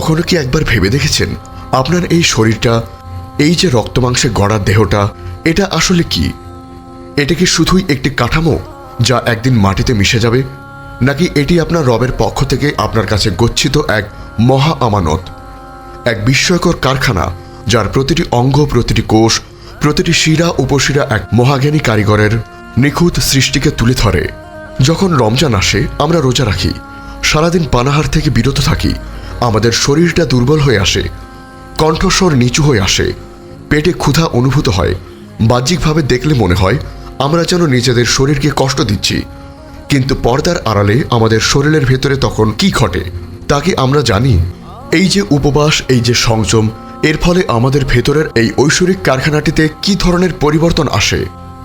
কখনো কি একবার ভেবে দেখেছেন আপনার এই শরীরটা, এই যে রক্তমাংসে গড়া দেহটা, এটা আসলে কি? এটা কি শুধুই একটি কাঠামো যা একদিন মাটিতে মিশে যাবে? নাকি এটি আপনার রবের পক্ষ থেকে আপনার কাছে গচ্ছিত এক মহা আমানত, এক বিস্ময়কর কারখানা যার প্রতিটি অঙ্গ, প্রতিটি কোষ, প্রতিটি শিরা, উপশিরা এক মহাজ্ঞানী কারিগরের নিখুঁত সৃষ্টিকে তুলে ধরে। যখন রমজান আসে, আমরা রোজা রাখি, সারাদিন পানাহার থেকে বিরত থাকি আমাদের শরীরটা দুর্বল হয়ে আসে, কণ্ঠস্বর নিচু হয়ে আসে, পেটে ক্ষুধা অনুভূত হয়, বাহ্যিকভাবে দেখলে মনে হয় আমরা যেন নিজেদের শরীরকে কষ্ট দিচ্ছি। কিন্তু পর্দার আড়ালে আমাদের শরীরের ভেতরে তখন কি ঘটে, তা কি আমরা জানি? এই যে উপবাস, এই যে সংযম, এর ফলে আমাদের ভেতরের এই ঐশ্বরিক কারখানাটিতে কি ধরনের পরিবর্তন আসে?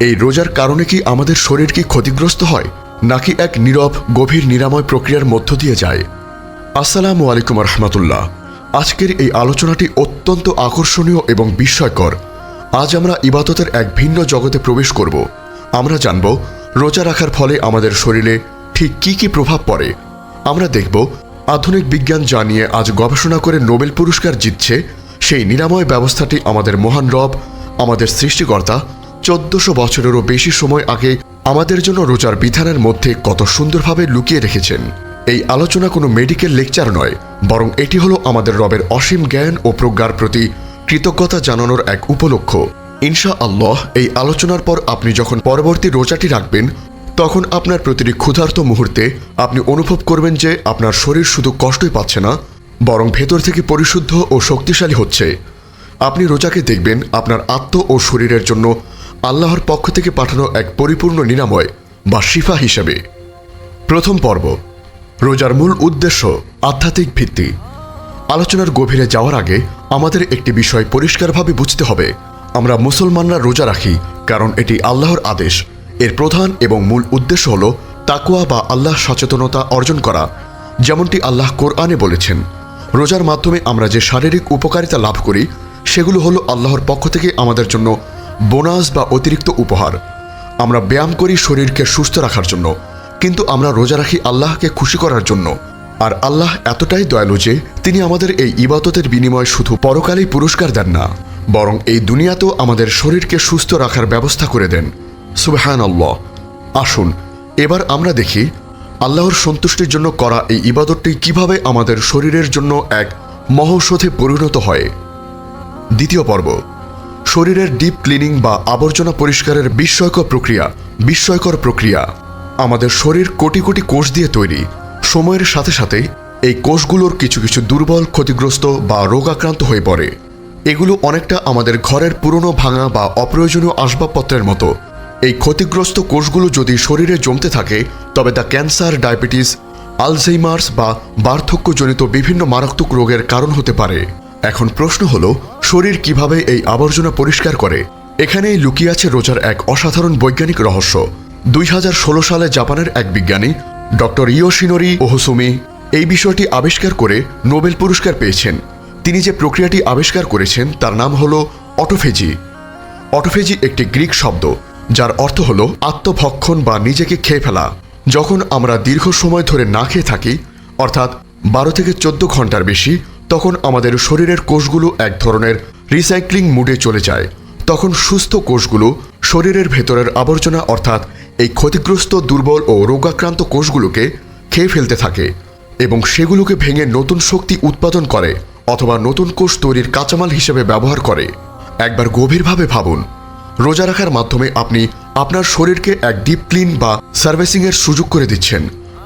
এই রোজার কারণে কি আমাদের শরীর কি ক্ষতিগ্রস্ত হয়, নাকি এক নীরব, গভীর নিরাময় প্রক্রিয়ার মধ্য দিয়ে যায়? আসসালামু আলাইকুম রহমতুল্লাহ। আজকের এই আলোচনাটি অত্যন্ত আকর্ষণীয় এবং বিস্ময়কর। আজ আমরা ইবাদতের এক ভিন্ন জগতে প্রবেশ করব। আমরা জানব, রোজা রাখার ফলে আমাদের শরীরে ঠিক কি কি প্রভাব পড়ে। আমরা দেখব, আধুনিক বিজ্ঞান জানিয়ে আজ গবেষণা করে নোবেল পুরস্কার জিতছে সেই নিরাময় ব্যবস্থাটি আমাদের মহান রব, আমাদের সৃষ্টিকর্তা চোদ্দশো বছরেরও বেশি সময় আগে আমাদের জন্য রোজার বিধানের মধ্যে কত সুন্দরভাবে লুকিয়ে রেখেছেন। এই আলোচনা কোনো মেডিকেল লেকচার নয়, বরং এটি হলো আমাদের রবের অসীম জ্ঞান ও প্রজ্ঞার প্রতি কৃতজ্ঞতা জানানোর এক উপলক্ষ। ইনশা আল্লাহ এই আলোচনার পর আপনি যখন পরবর্তী রোজাটি রাখবেন, তখন আপনার প্রতিটি ক্ষুধার্ত মুহূর্তে আপনি অনুভব করবেন যে আপনার শরীর শুধু কষ্টই পাচ্ছে না, বরং ভেতর থেকে পরিশুদ্ধ ও শক্তিশালী হচ্ছে। আপনি রোজাকে দেখবেন আপনার আত্ম ও শরীরের জন্য আল্লাহর পক্ষ থেকে পাঠানো এক পরিপূর্ণ নিরাময় বা শিফা হিসেবে। প্রথম পর্ব। রোজার মূল উদ্দেশ্য আধ্যাত্মিক ভিত্তি। আলোচনার গভীরে যাওয়ার আগে আমাদের একটি বিষয় পরিষ্কারভাবে বুঝতে হবে। আমরা মুসলমানরা রোজা রাখি, কারণ এটি আল্লাহর আদেশ। এর প্রধান এবং মূল উদ্দেশ্য হল তাকুয়া বা আল্লাহ সচেতনতা অর্জন করা, যেমনটি আল্লাহ কোরআনে বলেছেন। রোজার মাধ্যমে আমরা যে শারীরিক উপকারিতা লাভ করি, সেগুলো হলো আল্লাহর পক্ষ থেকে আমাদের জন্য বোনাস বা অতিরিক্ত উপহার। আমরা ব্যায়াম করি শরীরকে সুস্থ রাখার জন্য। কিন্তু আমরা রোজা রাখি আল্লাহকে খুশি করার জন্য। আর আল্লাহ এতটাই দয়ালু যে, তিনি আমাদের এই ইবাদতের বিনিময়ে শুধু পরকালেই পুরস্কার দেন না, বরং এই দুনিয়াতেও আমাদের শরীরকে সুস্থ রাখার ব্যবস্থা করে দেন। সুবহান আল্লাহ আসুন, এবার আমরা দেখি আল্লাহর সন্তুষ্টির জন্য করা এই ইবাদতটি কীভাবে আমাদের শরীরের জন্য এক মহৌষধে পরিণত হয়। দ্বিতীয় পর্ব। শরীরের ডিপ ক্লিনিং বা আবর্জনা পরিষ্কারের বিস্ময়কর প্রক্রিয়া বিস্ময়কর প্রক্রিয়া। আমাদের শরীর কোটি কোটি কোষ দিয়ে তৈরি। সময়ের সাথে সাথে এই কোষগুলোর কিছু কিছু দুর্বল, ক্ষতিগ্রস্ত বা রোগাক্রান্ত হয়ে পড়ে। এগুলো অনেকটা আমাদের ঘরের পুরনো ভাঙা বা অপ্রয়োজনীয় আসবাবপত্রের মতো। এই ক্ষতিগ্রস্ত কোষগুলো যদি শরীরে জমতে থাকে, তবে তা ক্যান্সার, ডায়াবেটিস আলঝেইমার্স বা বার্ধক্যজনিত বিভিন্ন মারাত্মক রোগের কারণ হতে পারে। এখন প্রশ্ন হলো, শরীর কীভাবে এই আবর্জনা পরিষ্কার করে? এখানেই লুকিয়ে আছে রোজার এক অসাধারণ বৈজ্ঞানিক রহস্য। দুই হাজার ষোলো সালে জাপানের এক বিজ্ঞানী, ডক্টর ইয়োশিনোরি ওহসুমি, এই বিষয়টি আবিষ্কার করে নোবেল পুরস্কার পেয়েছেন। তিনি যে প্রক্রিয়াটি আবিষ্কার করেছেন, তার নাম হল অটোফেজি। অটোফেজি একটি গ্রিক শব্দ, যার অর্থ হল আত্মভক্ষণ বা নিজেকে খেয়ে ফেলা। যখন আমরা দীর্ঘ সময় ধরে না খেয়ে থাকি, অর্থাৎ বারো থেকে চোদ্দ ঘণ্টার বেশি, তখন আমাদের শরীরের কোষগুলো এক ধরনের রিসাইক্লিং মুডে চলে যায়। তখন সুস্থ কোষগুলো শরীরের ভেতরের আবর্জনা, অর্থাৎ এই ক্ষতিগ্রস্ত, দুর্বল ও রোগাক্রান্ত কোষগুলোকে খেয়ে ফেলতে থাকে এবং সেগুলোকে ভেঙে নতুন শক্তি উৎপাদন করে অথবা নতুন কোষ তৈরির কাঁচামাল হিসেবে ব্যবহার করে। একবার গভীরভাবে ভাবুন, রোজা রাখার মাধ্যমে আপনি আপনার শরীরকে এক ডিপ ক্লিন বা সার্ভিসিংয়ের সুযোগ করে দিচ্ছেন।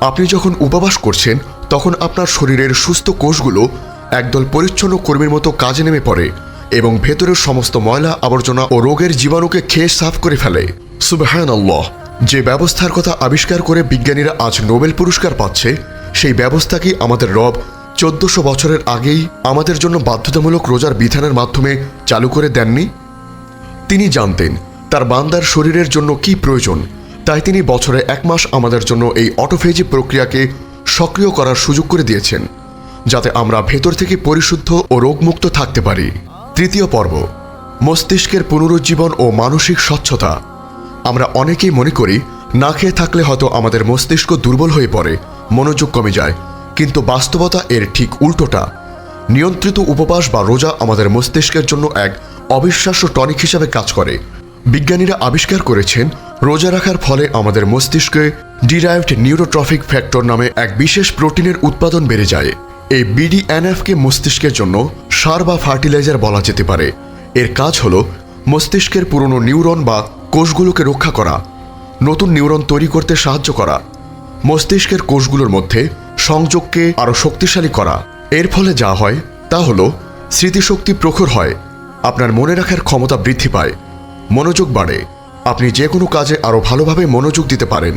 আপনি যখন উপবাস করছেন, তখন আপনার শরীরের সুস্থ কোষগুলো একদল পরিচ্ছন্ন কর্মীর মতো কাজে নেমে পড়ে এবং ভেতরের সমস্ত ময়লা, আবর্জনা ও রোগের জীবাণুকে খেয়ে সাফ করে ফেলে। সুবাহান আল্লাহ যে ব্যবস্থার কথা আবিষ্কার করে বিজ্ঞানীরা আজ নোবেল পুরস্কার পাচ্ছে, সেই ব্যবস্থাকে আমাদের রব চোদ্দশো বছরের আগেই আমাদের জন্য বাধ্যতামূলক রোজার বিধানের মাধ্যমে চালু করে দেননি? তিনি জানতেন তার বান্দার শরীরের জন্য কি প্রয়োজন, তাই তিনি বছরে এক মাস আমাদের জন্য এই অটোফেজি প্রক্রিয়াকে সক্রিয় করার সুযোগ করে দিয়েছেন, যাতে আমরা ভেতর থেকে পরিশুদ্ধ ও রোগমুক্ত থাকতে পারি। তৃতীয় পর্ব, মস্তিষ্কের পুনরুজ্জীবন ও মানসিক স্বচ্ছতা। আমরা অনেকেই মনে করি, না খেয়ে থাকলে হয়তো আমাদের মস্তিষ্ক দুর্বল হয়ে পড়ে, মনোযোগ কমে যায়, কিন্তু বাস্তবতা এর ঠিক উল্টোটা। নিয়ন্ত্রিত উপবাস বা রোজা আমাদের মস্তিষ্কের জন্য এক অবিশ্বাস্য টনিক হিসাবে কাজ করে। বিজ্ঞানীরা আবিষ্কার করেছেন, রোজা রাখার ফলে আমাদের মস্তিষ্কে ডিরাইভড নিউরোট্রফিক ফ্যাক্টর নামে এক বিশেষ প্রোটিনের উৎপাদন বেড়ে যায়। এই বিডিএনএফকে মস্তিষ্কের জন্য সার বা ফার্টিলাইজার বলা যেতে পারে। এর কাজ হল, মস্তিষ্কের পুরনো নিউরন বা কোষগুলোকে রক্ষা করা, নতুন নিউরন তৈরি করতে সাহায্য করা, মস্তিষ্কের কোষগুলোর মধ্যে সংযোগকে আরও শক্তিশালী করা। এর ফলে যা হয়, তা হল স্মৃতিশক্তি প্রখর হয়, আপনার মনে রাখার ক্ষমতা বৃদ্ধি পায়, মনোযোগ বাড়ে, আপনি যে কোনো কাজে আরও ভালোভাবে মনোযোগ দিতে পারেন।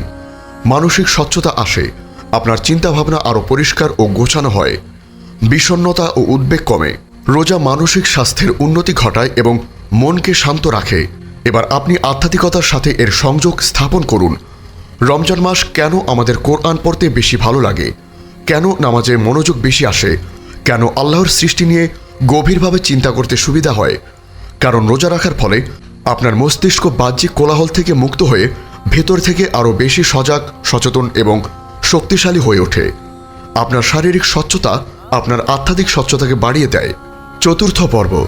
মানসিক স্বচ্ছতা আসে, আপনার চিন্তাভাবনা আরও পরিষ্কার ও গোছানো হয়, বিষণ্ণতা ও উদ্বেগ কমে, রোজা মানসিক স্বাস্থ্যের উন্নতি ঘটায় এবং মনকে শান্ত রাখে। এবার আপনি আধ্যাত্মিকতার সাথে এর সংযোগ স্থাপন করুন। রমজান মাস কেন আমাদের কোরআন পড়তে বেশি ভালো লাগে? কেন নামাজে মনোযোগ বেশি আসে? কেন আল্লাহর সৃষ্টি নিয়ে গভীরভাবে চিন্তা করতে সুবিধা হয়? কারণ রোজা রাখার ফলে আপনার মস্তিষ্ক বাহ্যিক কোলাহল থেকে মুক্ত হয়ে ভেতর থেকে আরও বেশি সজাগ, সচেতন এবং শক্তিশালী হয়ে ওঠে। আপনার শারীরিক স্বচ্ছতা আপনার আধ্যাত্মিক স্বচ্ছতাকে বাড়িয়ে দেয়। চতুর্থ পর্ব,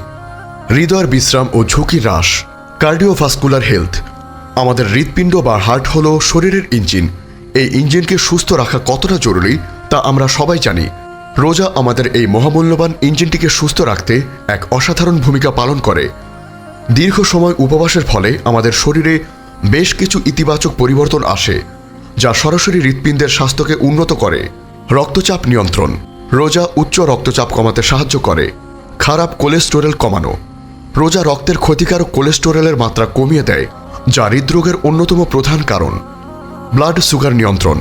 হৃদয়ের বিশ্রাম ও ঝুঁকি হ্রাস। কার্ডিওভাস্কুলার হেলথ আমাদের হৃৎপিণ্ড বা হার্ট হলো শরীরের ইঞ্জিন। এই ইঞ্জিনকে সুস্থ রাখা কতটা জরুরি তা আমরা সবাই জানি। রোজা আমাদের এই মহামূল্যবান ইঞ্জিনটিকে সুস্থ রাখতে এক অসাধারণ ভূমিকা পালন করে। দীর্ঘ সময় উপবাসের ফলে আমাদের শরীরে বেশ কিছু ইতিবাচক পরিবর্তন আসে, যা সরাসরি হৃৎপিণ্ডের স্বাস্থ্যকে উন্নত করে। রক্তচাপ নিয়ন্ত্রণ। রোজা উচ্চ রক্তচাপ কমাতে সাহায্য করে। খারাপ কোলেস্টেরল কমানো। রোজা রক্তের ক্ষতিকারক কোলেস্টেরলের মাত্রা কমিয়ে দেয়, যা হৃদরোগের অন্যতম প্রধান কারণ। ব্লাড সুগার নিয়ন্ত্রণ।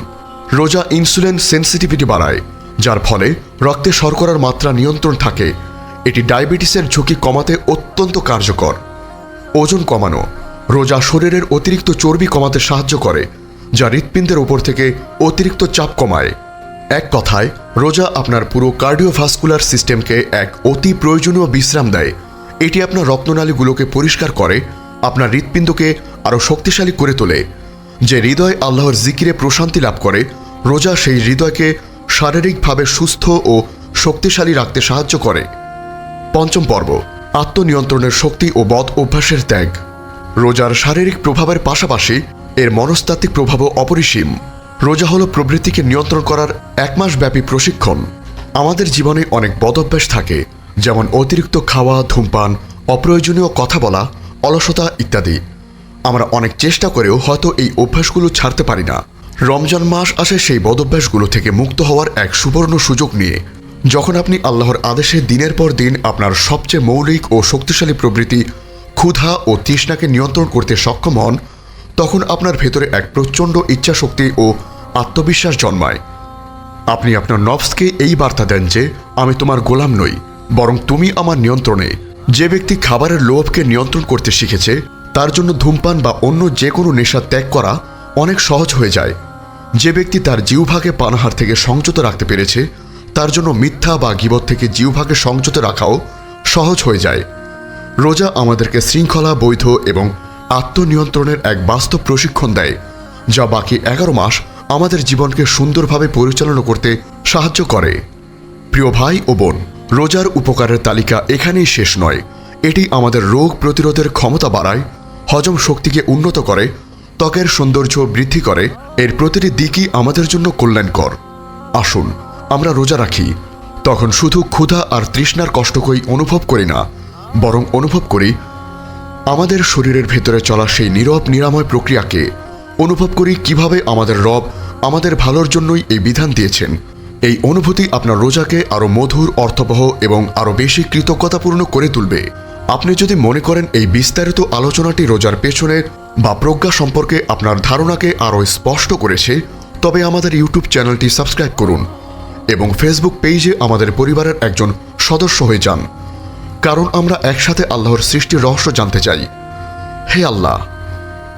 রোজা ইনসুলিন সেন্সিটিভিটি বাড়ায়, যার ফলে রক্তে শর্করার মাত্রা নিয়ন্ত্রণ থাকে। এটি ডায়াবেটিসের ঝুঁকি কমাতে অত্যন্ত কার্যকর। ওজন কমানো। রোজা শরীরের অতিরিক্ত চর্বি কমাতে সাহায্য করে, যা হৃৎপিণ্ডের উপর থেকে অতিরিক্ত চাপ কমায়। এক কথায়, রোজা আপনার পুরো কার্ডিওভাস্কুলার সিস্টেমকে এক অতি প্রয়োজনীয় বিশ্রাম দেয় এটি আপনার রক্তনালীগুলোকে পরিষ্কার করে, আপনার হৃৎপিণ্ডকে আরও শক্তিশালী করে তোলে, যে হৃদয় আল্লাহর জিকিরে প্রশান্তি লাভ করে, রোজা সেই হৃদয়কে শারীরিকভাবে সুস্থ ও শক্তিশালী রাখতে সাহায্য করে। পঞ্চম পর্ব, আত্মনিয়ন্ত্রণের শক্তি ও বদ অভ্যাসের ত্যাগ। রোজার শারীরিক প্রভাবের পাশাপাশি এর মনস্তাত্ত্বিক প্রভাবও অপরিসীম। রোজা হলো প্রবৃত্তিকে নিয়ন্ত্রণ করার এক মাস ব্যাপী প্রশিক্ষণ। আমাদের জীবনে অনেক বদ অভ্যাস থাকে। যেমন অতিরিক্ত খাওয়া, ধূমপান, অপ্রয়োজনীয় কথা বলা, অলসতা ইত্যাদি। আমরা অনেক চেষ্টা করেও হয়তো এই অভ্যাসগুলো ছাড়তে পারি না। রমজান মাস আসে সেই বদভ্যাসগুলো থেকে মুক্ত হওয়ার এক সুবর্ণ সুযোগ নিয়ে। যখন আপনি আল্লাহর আদেশে দিনের পর দিন আপনার সবচেয়ে মৌলিক ও শক্তিশালী প্রবৃত্তি, ক্ষুধা ও তৃষ্ণাকে নিয়ন্ত্রণ করতে সক্ষম হন, তখন আপনার ভেতরে এক প্রচণ্ড ইচ্ছাশক্তি ও আত্মবিশ্বাস জন্মায়। আপনি আপনার নফসকে এই বার্তা দেন যে, আমি তোমার গোলাম নই। বরং তুমি আমার নিয়ন্ত্রণে। যে ব্যক্তি খাবারের লোভকে নিয়ন্ত্রণ করতে শিখেছে, তার জন্য ধূমপান বা অন্য যে কোনো নেশা ত্যাগ করা অনেক সহজ হয়ে যায়। যে ব্যক্তি তার জিউভাগে পানাহার থেকে সংযত রাখতে পেরেছে, তার জন্য মিথ্যা বা গিবত থেকে জিউভাগে সংযত রাখাও সহজ হয়ে যায়। রোজা আমাদেরকে শৃঙ্খলা, বৈধ এবং আত্মনিয়ন্ত্রণের এক বাস্তব প্রশিক্ষণ দেয়, যা বাকি এগারো মাস আমাদের জীবনকে সুন্দরভাবে পরিচালনা করতে সাহায্য করে। প্রিয় ভাই ও বোন রোজার উপকারের তালিকা এখানেই শেষ নয়। এটি আমাদের রোগ প্রতিরোধের ক্ষমতা বাড়ায়, হজম শক্তিকে উন্নত করে, ত্বকের সৌন্দর্য বৃদ্ধি করে, এর প্রতিটি দিকই আমাদের জন্য কল্যাণকর। আসুন, আমরা রোজা রাখি। তখন শুধু ক্ষুধা আর তৃষ্ণার কষ্টকেই অনুভব করি না, বরং অনুভব করি আমাদের শরীরের ভেতরে চলা সেই নীরব নিরাময় প্রক্রিয়াকে, অনুভব করি কীভাবে আমাদের রব আমাদের ভালোর জন্যই এই বিধান দিয়েছেন। এই অনুভূতি আপনার রোজাকে আরও মধুর, অর্থবহ এবং আরও বেশি কৃতজ্ঞতাপূর্ণ করে তুলবে। আপনি যদি মনে করেন এই বিস্তারিত আলোচনাটি রোজার পেছনে বা প্রজ্ঞা সম্পর্কে আপনার ধারণাকে আরও স্পষ্ট করেছে, তবে আমাদের ইউটিউব চ্যানেলটি সাবস্ক্রাইব করুন এবং ফেসবুক পেজে আমাদের পরিবারের একজন সদস্য হয়ে যান। কারণ আমরা একসাথে আল্লাহর সৃষ্টির রহস্য জানতে চাই। হে আল্লাহ,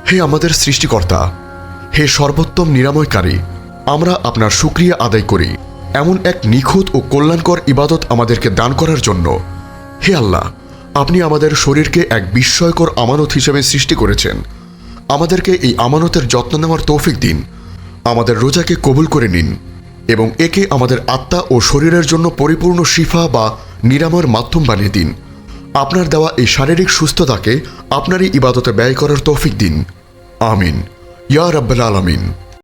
হে আমাদের সৃষ্টিকর্তা, হে সর্বোত্তম নিরাময়কারী, আমরা আপনার সুক্রিয়া আদায় করি। এমন এক নিখুঁত ও কল্যাণকর ইবাদত আমাদেরকে দান করার জন্য। হে আল্লাহ, আপনি আমাদের শরীরকে এক বিস্ময়কর আমানত হিসেবে সৃষ্টি করেছেন। আমাদেরকে এই আমানতের যত্ন নেওয়ার তৌফিক দিন। আমাদের রোজাকে কবুল করে নিন এবং একে আমাদের আত্মা ও শরীরের জন্য পরিপূর্ণ শিফা বা নিরাময়ের মাধ্যম বানিয়ে দিন। আপনার দেওয়া এই শারীরিক সুস্থতাকে আপনারই ইবাদতে ব্যয় করার তৌফিক দিন। আমিন। ইয়া রাব্বাল আলামিন।